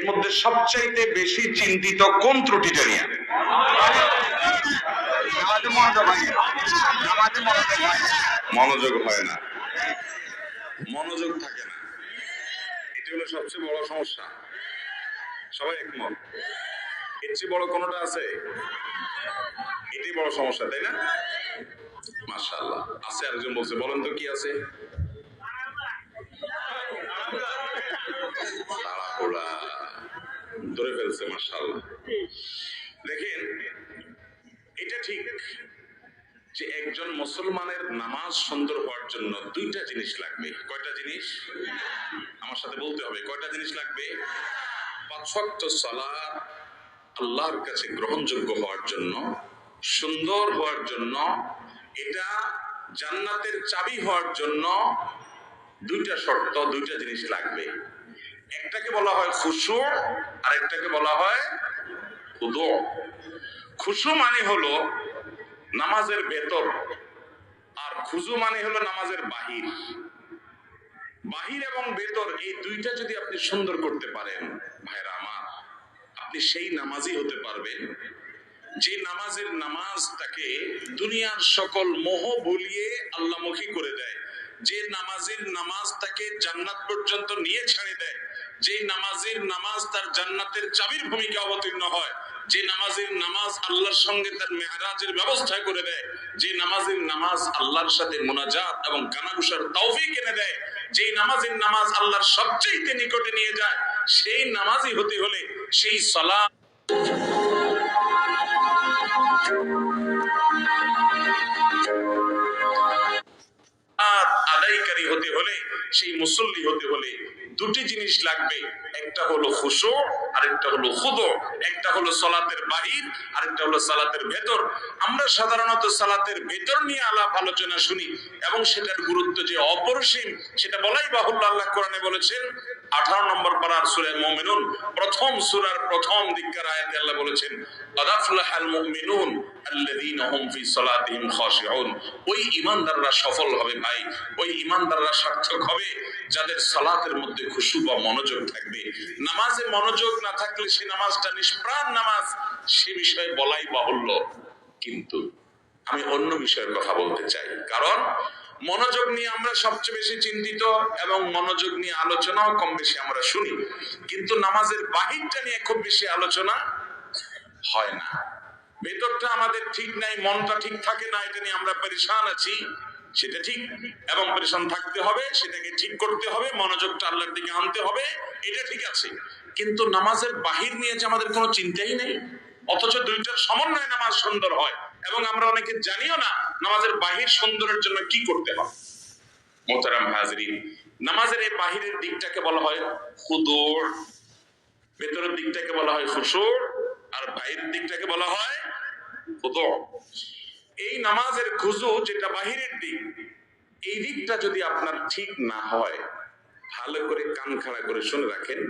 এর মধ্যে সবচাইতে বেশি চিন্তিত কোন ত্রুটিটা নিয়ে? মনোযোগ হয় না। মনোযোগ থাকে না। এটি হলো সবচেয়ে বড় সমস্যা। সবাই একমত? এর চেয়ে বড় কোনটা আছে? এটি বড় সমস্যা, তাই না? মাশাআল্লাহ। আছে আরেকজন বলছে, বলেন তো কি আছে? মাশাআল্লাহ। দেখেন, এটা ঠিক যে একজন মুসলমানের নামাজ সুন্দর হওয়ার জন্য দুইটা জিনিস লাগবে। কয়টা জিনিস? আমার সাথে বলতে হবে, কয়টা জিনিস লাগবে? পাঁচ ওয়াক্ত সালাত আল্লাহর কাছে গ্রহণযোগ্য হওয়ার জন্য, সুন্দর হওয়ার জন্য, এটা জান্নাতের চাবি হওয়ার জন্য দুইটা শর্ত, দুইটা জিনিস লাগবে। একটাকে বলা হয় খুশু আর একটাকে বলা হয় খুশু মানে হলো নামাজের ভেতর, আর খুজু মানে হলো নামাজের বাহির। বাহির এবং ভেতর এই দুইটা যদি আপনি সুন্দর করতে পারেন, ভাইরা আমার, আপনি সেই নামাজই হতে পারবেন। যে নামাজের নামাজটাকে দুনিয়ার সকল মোহ ভুলিয়ে আল্লামুখী করে দেয়। যে নামাজের নামাজ তাকে জান্নাত পর্যন্ত নিয়ে ছাড়ে দেয় যে নামাজের নামাজ তার জান্নাতের চাবির ভূমিকা অবতীর্ণ হয়, যে নামাজের নামাজ আল্লাহর সঙ্গে তার মেহরাজের ব্যবস্থা করে দেয়, যে নামাজের নামাজ আল্লাহর সাথে মোনাজাত এবং কানাগুসার তৌফিক এনে দেয়, যে নামাজের নামাজ আল্লাহর সবচেয়ে নিকটে নিয়ে যায়, সেই নামাজই হতে হলে সেই সলা আর আদায়কারী হতে হলে, সেই মুসল্লি হতে হলে দুটি জিনিস লাগবে। একটা হলো খুশু, আরেকটা হলো খুদো। একটা হলো সালাতের বাহির, আরেকটা হলো সালাতের ভেতর। আমরা সাধারণত সালাতের ভেতর নিয়ে আলাপ আলোচনা শুনি এবং সেটার গুরুত্ব যে অপরিসীম, সেটা বলাই বাহুল্য আল্লাহ কোরআনে বলেছেন আঠারো নম্বর পাড়ার সুরে মুমিনুন, প্রথম সুরার প্রথম দিককার আয়াতে আল্লাহ বলেছেন হুম ফি খাশিউন। ওই ঈমানদাররা সফল হবে ভাই, ওই ঈমানদাররা সার্থক হবে যাদের সালাতের মধ্যে খুশু বা মনোযোগ থাকবে। নামাজে মনোযোগ না থাকলে সে নামাজটা নিষ্প্রাণ নামাজ, সে বিষয়ে বলাই বাহুল্য। কিন্তু আমি অন্য বিষয়ের কথা বলতে চাই। কারণ মনোযোগ নিয়ে আমরা সবচেয়ে বেশি চিন্তিত এবং মনোযোগ নিয়ে আলোচনাও কম বেশি আমরা শুনি। কিন্তু নামাজের বাহিরটা নিয়ে খুব বেশি আলোচনা হয় না। ভেতরটা আমাদের ঠিক নাই, মনটা ঠিক থাকে না, এটা নিয়ে আমরা পরেশান আছি, সেটা ঠিক। এবং পরেশান থাকতে হবে, সেটাকে ঠিক করতে হবে, মনোযোগটা আল্লাহর দিকে আনতে হবে, এটা ঠিক আছে। কিন্তু নামাজের বাহির নিয়ে যে আমাদের কোনো চিন্তাই নেই। অথচ দুইটার সমন্বয়ে নামাজ সুন্দর হয়। এবং আমরা অনেকে জানিও না নামাজের বাহির সুন্দরের জন্য কি করতে হবে। মোহতারাম হাজরিন, নামাজের এই বাহিরের দিকটাকে বলা হয় খুদুর, ভেতরের দিকটাকে বলা হয় খুশুর, আর বাইরের দিকটাকে বলা হয় খুদু এই নামাজের খুজু যেটা বাহিরের দিক, এই দিকটা যদি আপনার ঠিক না হয়, ভালো করে কান খাড়া করে শুনে রাখেন